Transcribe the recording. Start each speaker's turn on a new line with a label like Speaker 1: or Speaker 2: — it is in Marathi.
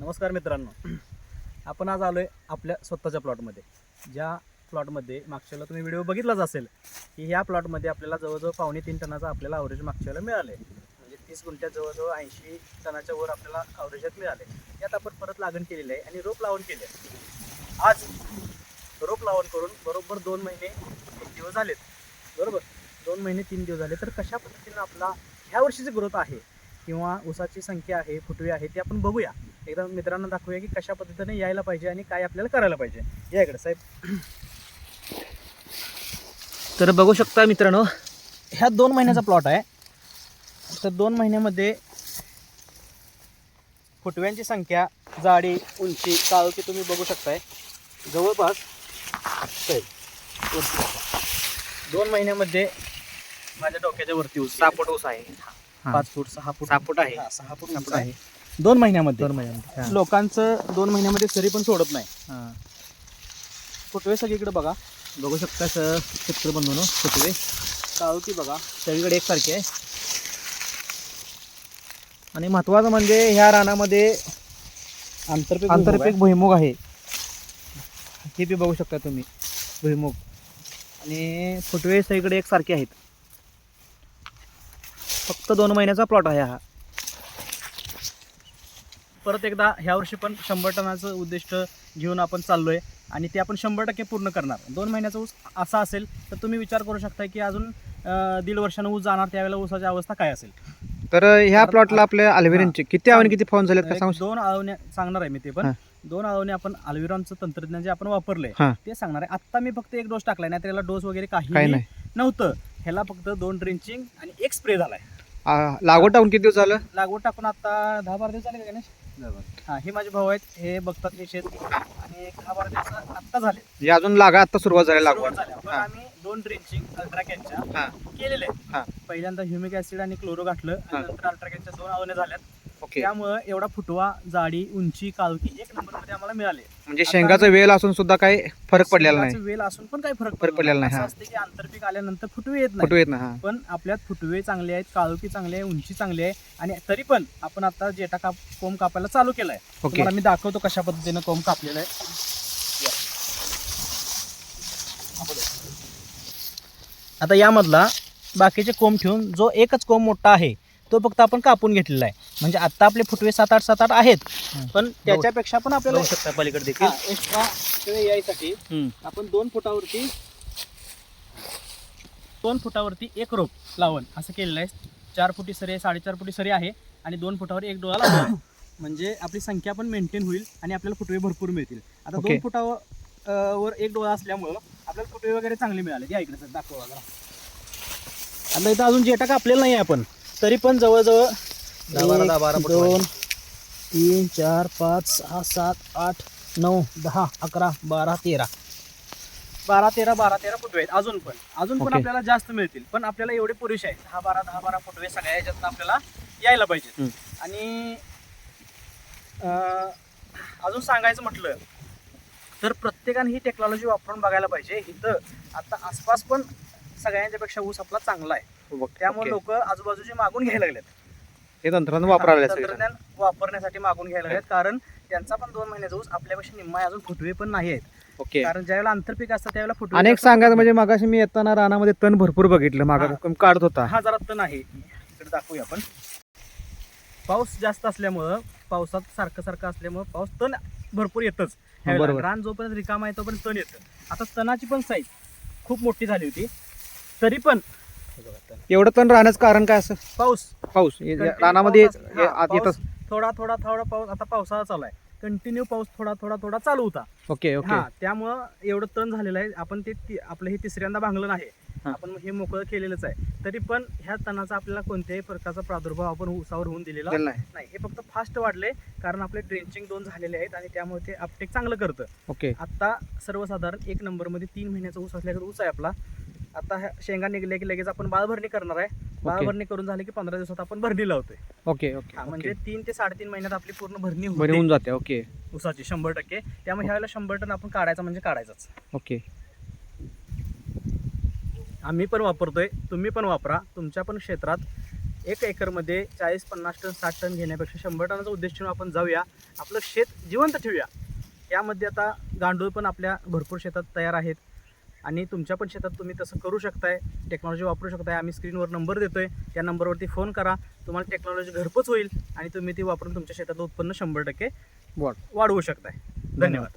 Speaker 1: नमस्कार मित्रांनो. आपण आज आलो आहे आपल्या स्वतःच्या प्लॉटमध्ये. ज्या प्लॉटमध्ये मागच्या वेळेला तुम्ही व्हिडिओ बघितलाच असेल की ह्या प्लॉटमध्ये आपल्याला जवळजवळ पावणे तीन टनाचा आपल्याला अवरेज मागच्या वेळेला मिळाले म्हणजे तीस गुंठ्यात जवळजवळ ऐंशी टनाच्या वर आपल्याला अवरेजात मिळाले यात आपण परत लागण केलेली आहे आणि रोप लावण केले आज रोप लावण करून बरोबर दोन महिने तीन दिवस झालेत. बरोबर? दोन महिने तीन दिवस झाले. तर कशा पद्धतीनं आपला ह्या वर्षीची ग्रोथ आहे? किंवा ऊसाची संख्या आहे फुटवे आहे ते आपण बघूया. एकदा मित्रांना दाखवूया की कशा पद्धतीने यायला पाहिजे आणि काय आपल्याला करायला पाहिजे. या इकडे साहेब. तर बघू शकता मित्रांनो ह्या दोन महिन्याचा प्लॉट आहे. तर दोन महिन्यामध्ये फुटव्यांची संख्या जाडी उंची काळोखी तुम्ही बघू शकताय. जवळपास. दोन महिन्यामध्ये माझ्या डोक्याच्या वरती ऊस
Speaker 2: सहा फूट ऊस आहे.
Speaker 1: हा. पाच फूट सहा फूट.
Speaker 2: सहा फूट आहे.
Speaker 1: सहा फूट
Speaker 2: सहा
Speaker 1: उंच
Speaker 2: फूट
Speaker 1: आहे. दोन महिन्यामध्ये.
Speaker 2: दोन महिन्यामध्ये
Speaker 1: लोकांचं दोन महिन्यामध्ये सरी पण सोडत नाही. फुटवे सगळीकडे बघा. बघू शकता सर शेतकरी बंधून फुटवे काळोखी बघा. सगळीकडे एकसारखी आहे. आणि महत्वाचं म्हणजे ह्या रानामध्ये आंतरपीक आंतरपीक भुईमुग आहे. हे बी बघू शकता तुम्ही भुईमुग. आणि फुटवे सगळीकडे एकसारखे आहेत. फक्त दोन महिन्याचा प्लॉट आहे हा. परत एकदा ह्या वर्षी पण शंभर टनाचं उद्दिष्ट घेऊन आपण चाललोय आणि ते आपण शंभर टक्के पूर्ण करणार. दोन महिन्याचा ऊस असा असेल तर तुम्ही विचार करू शकता की अजून दीड वर्षानं ऊस जाणार त्यावेळेला ऊसाची अवस्था काय असेल?
Speaker 2: तर ह्या प्लॉटला आपल्या अल्व्हिरनचे किती आणि किती फॉर्म शकता?
Speaker 1: दोन आळवण्या सांगणार आहे मी ते पण. दोन आळवणे आपण अल्विरॉनचं तंत्रज्ञान जे आपण वापरलंय. ते सांगणार आहे. आता मी फक्त एक डोस टाकलाय नाही त्याला डोस वगैरे
Speaker 2: काही
Speaker 1: काही
Speaker 2: नाही.
Speaker 1: नव्हतं. ह्याला फक्त दोन ड्रिंचिंग आणि एक स्प्रे झालाय.
Speaker 2: आ, लागवड टाकून किती दिवस झालं?
Speaker 1: लागवड टाकून आता दहा बारा दिवस झाले का गणेश? हा हे माझे भाऊ आहेत हे बघतात हे शेत. आणि एक दहा बारा दिवस आत्ता झाले.
Speaker 2: म्हणजे अजून लागा आता सुरुवात झाली
Speaker 1: सुरुवात
Speaker 2: लागवड.
Speaker 1: पण
Speaker 2: हा.
Speaker 1: आम्ही दोन ड्रिंचिंग अल्ट्राकॅनच्या
Speaker 2: हा.
Speaker 1: केलेले
Speaker 2: हा.
Speaker 1: आहेत पहिल्यांदा ह्युमिक ऍसिड आणि क्लोरो घातलं
Speaker 2: हा.
Speaker 1: आणि नंतर अल्ट्राकॅनच्या दोन आवने झाल्यात.
Speaker 2: ओके.
Speaker 1: त्यामुळं एवढा फुटवा जाडी उंची काळोखी एक नंबरमध्ये आम्हाला मिळाले.
Speaker 2: म्हणजे शेंगाचा वेल असून सुद्धा काही फरक पडलेला नाही.
Speaker 1: शेंगाचं वेल असून पण काही फरक
Speaker 2: फरक पडलेला नाही,
Speaker 1: असं
Speaker 2: हा.
Speaker 1: असते की आंतरपीक आल्यानंतर फुटवे येत
Speaker 2: फोटो
Speaker 1: नाही
Speaker 2: येत ना हा.
Speaker 1: पण आपल्यात फुटवे चांगले आहेत काळोखी चांगली आहे उंची चांगली आहे. आणि तरी पण आपण आता जेटा काप कोंब कापायला चालू केलाय.
Speaker 2: ओके.
Speaker 1: तुम्हाला मी दाखवतो कशा पद्धतीनं कोंब कापलेलं आहे. या. आता यामधला बाकीचे कोंब ठेवून जो एकच कोंब मोठा आहे तो फक्त आपण कापून घेतलेला आहे. म्हणजे आता आपले फुटवे सात आठ सात आठ आहेत. पण त्याच्यापेक्षा पण आपल्याला
Speaker 2: शकता पलीकडे देखील.
Speaker 1: हा, एक्स्ट्रा यायसाठी
Speaker 2: हम्म.
Speaker 1: आपण दोन फुटावरती दोन फुटावरती एक रोप लावण असं केलेलं आहे. चार फुटी सरी साडेचार फुटी सरी आहे आणि दोन फुटावर एक डोळा लावण म्हणजे आपली संख्या पण मेंटेन होईल आणि आपल्याला फुटवे भरपूर मिळतील. आता. दोन फुटावर अं, वर एक डोळा असल्यामुळं आपल्याला फुटवे वगैरे चांगले मिळाले या इकडे सर दाखवा जरा. आता इथं अजून जेटा कापलेला नाही आहे आपण. तरी पण जवळजवळ
Speaker 2: दहा बारा- दहा बारा फुट
Speaker 1: दोन तीन चार पाच सहा सात आठ नऊ दहा अकरा बारा तेरा. बारा तेरा बारा तेरा फुटवे आहेत अजून पण. अजून पण
Speaker 2: ओके.
Speaker 1: आपल्याला जास्त मिळतील. पण आपल्याला एवढे पुरुष आहेत. दहा बारा दहा बारा फुटवे सगळ्या याच्यातनं आपल्याला यायला
Speaker 2: हम्म.
Speaker 1: आणि अं, अजून सांगायचं म्हटलं तर प्रत्येकाने ही टेक्नॉलॉजी वापरून बघायला पाहिजे. इथं आता आसपास पण सगळ्यांच्यापेक्षा ऊस आपला चांगला आहे. त्यामुळे
Speaker 2: ओके.
Speaker 1: लोक आजूबाजूचे मागून घ्यायला लागलेत.
Speaker 2: हे तंत्रज्ञान वापरायला
Speaker 1: हा, तंत्रज्ञान वापरण्यासाठी मागून घ्यायला लागलेत कारण त्यांचा पण दोन महिन्याचा ऊस आपल्यापेक्षा निम्मा अजून फुटवे पण नाही आहेत.
Speaker 2: ओके.
Speaker 1: कारण ज्यावेळेला आंतरपीक असतं त्यावेळेला फुटवे
Speaker 2: अनेक
Speaker 1: फुटत
Speaker 2: म्हणजे मागाशी मी येताना रानामध्ये तण भरपूर बघितलं मागा
Speaker 1: हा.
Speaker 2: काढत होता.
Speaker 1: हा जरा तण आहे. इकडे दाखवूया आपण. पाऊस जास्त असल्यामुळं पावसात सारखं सारखं असल्यामुळं पाऊस तण भरपूर येतच. रान जोपर्यंत रिकामा आहे तोपर्यंत तण येतं. आता तणाची पण साईज खूप मोठी झाली होती. तरी पण हे.
Speaker 2: एवढं तण राहण्याचं कारण काय असं?
Speaker 1: पाऊस.
Speaker 2: पाऊस. हे-
Speaker 1: Continue
Speaker 2: रानामध्ये
Speaker 1: पाऊस
Speaker 2: हे
Speaker 1: पाऊस थोडा थोडा थोडा पाऊस आता पावसाळा चालू आहे. कंटिन्यू पाऊस थोडा थोडा थोडा चालू होता.
Speaker 2: ओके ओके
Speaker 1: हा त्यामुळं एवढं तण झालेलं आहे. आपण ते ति- आपलं हे तिसऱ्यांदा भांगलं नाही.
Speaker 2: हा.
Speaker 1: आपण हे मोकळं केलेलंच आहे. तरी पण ह्या तणाचा आपल्याला कोणत्याही प्रकारचा प्रादुर्भाव आपण ऊसावर होऊन दिलेला
Speaker 2: दिलं नाही.
Speaker 1: नाही. हे फक्त फास्ट वाढले कारण आपले ड्रेंचिंग दोन झालेले आहेत आणि त्यामुळे ते अपटेक चांगलं करतं.
Speaker 2: ओके
Speaker 1: आता सर्वसाधारण एक नंबरमध्ये तीन महिन्याचा ऊस असल्याकडे ऊस आहे आपला. आता ह्या शेंगा निघल्या की लगेच आपण बाळभरणी करणार आहे. बाळभरणी करून झाली की पंधरा दिवसात आपण भरणी लावतोय.
Speaker 2: ओके ओके
Speaker 1: म्हणजे तीन ते साडेतीन महिन्यात आपली पूर्ण भरणी
Speaker 2: बरी
Speaker 1: होते
Speaker 2: होऊन जाते ओके.
Speaker 1: ऊसाची शंभर टक्के. त्यामुळे ह्यावेळेला शंभर टन आपण काढायचा म्हणजे काढायचाच.
Speaker 2: ओके.
Speaker 1: आम्ही पण वापरतोय तुम्ही पण वापरा. तुमच्या पण क्षेत्रात एक एकरमध्ये चाळीस पन्नास टन साठ टन घेण्यापेक्षा शंभर टनाचा उद्देश ठेवून आपण जाऊया. आपलं शेत जिवंत ठेवूया. यामध्ये आता गांडूळ पण आपल्या भरपूर शेतात तयार आहेत. आणि तुमच्या पण शेतात तुम्ही तसं करू शकताय टेक्नॉलॉजी वापरू शकताय. आम्ही स्क्रीनवर नंबर देतोय. त्या नंबरवरती फोन करा. तुम्हाला टेक्नॉलॉजी घरपोच होईल आणि तुम्ही ती वापरून तुमच्या शेतातलं उत्पन्न शंभर टक्के
Speaker 2: वाढ.
Speaker 1: वाढवू शकताय. धन्यवाद.